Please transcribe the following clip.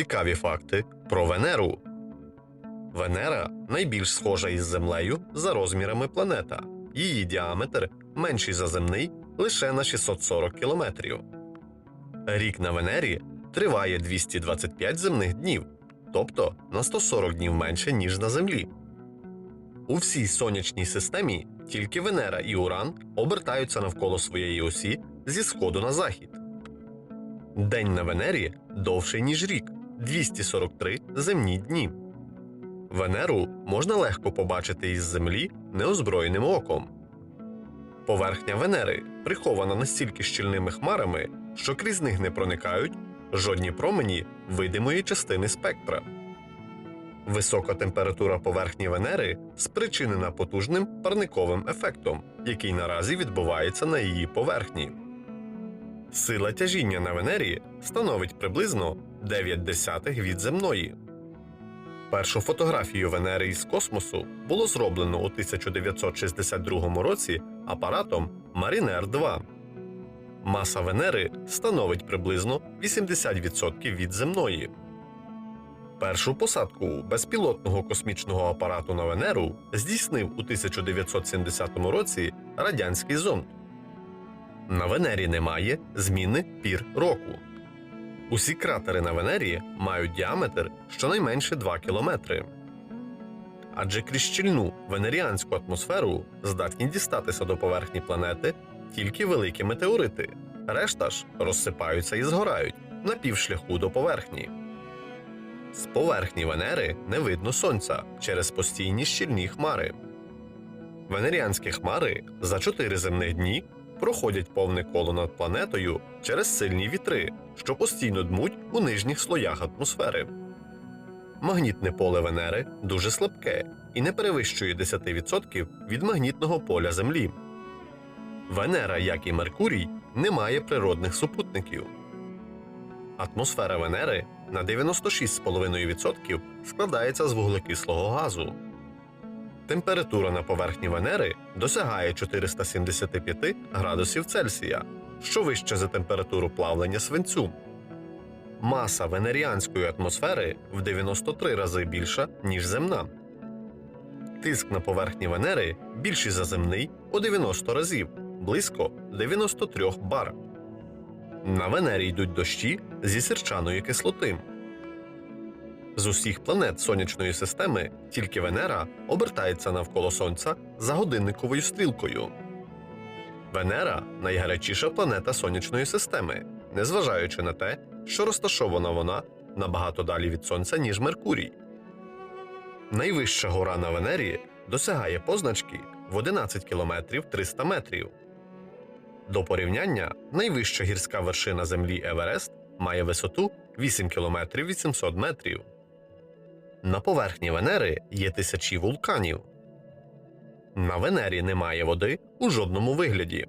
Цікаві факти про Венеру. Венера найбільш схожа із Землею за розмірами планета. Її діаметр менший за земний лише на 640 кілометрів. Рік на Венері триває 225 земних днів, тобто на 140 днів менше, ніж на Землі. У всій сонячній системі тільки Венера і Уран обертаються навколо своєї осі зі сходу на захід. День на Венері довший, ніж рік 243 земні дні. Венеру можна легко побачити із Землі неозброєним оком. Поверхня Венери прихована настільки щільними хмарами, що крізь них не проникають жодні промені видимої частини спектра. Висока температура поверхні Венери спричинена потужним парниковим ефектом, який наразі відбувається на її поверхні. Сила тяжіння на Венері становить приблизно 9 десятих від земної. Першу фотографію Венери із космосу було зроблено у 1962 році апаратом Марінер 2. Маса Венери становить приблизно 80% від земної. Першу посадку безпілотного космічного апарату на Венеру здійснив у 1970 році радянський зонд. На Венері немає зміни пір року. Усі кратери на Венері мають діаметр щонайменше 2 кілометри. Адже крізь щільну венеріанську атмосферу здатні дістатися до поверхні планети тільки великі метеорити, решта ж розсипаються і згорають на півшляху до поверхні. З поверхні Венери не видно сонця через постійні щільні хмари. Венеріанські хмари за чотири земних дні проходять повне коло над планетою через сильні вітри, що постійно дмуть у нижніх слоях атмосфери. Магнітне поле Венери дуже слабке і не перевищує 10% від магнітного поля Землі. Венера, як і Меркурій, не має природних супутників. Атмосфера Венери на 96,5% складається з вуглекислого газу. Температура на поверхні Венери досягає 475 градусів Цельсія, що вище за температуру плавлення свинцю. Маса венеріанської атмосфери в 93 рази більша, ніж земна. Тиск на поверхні Венери більший за земний у 90 разів, близько 93 бар. На Венері йдуть дощі зі сірчаної кислоти. З усіх планет сонячної системи тільки Венера обертається навколо Сонця за годинниковою стрілкою. Венера найгарячіша планета сонячної системи, незважаючи на те, що розташована вона набагато далі від Сонця, ніж Меркурій. Найвища гора на Венері досягає позначки в 11 кілометрів 300 метрів. До порівняння найвища гірська вершина Землі Еверест має висоту 8 кілометрів 800 метрів. На поверхні Венери є тисячі вулканів. На Венері немає води у жодному вигляді.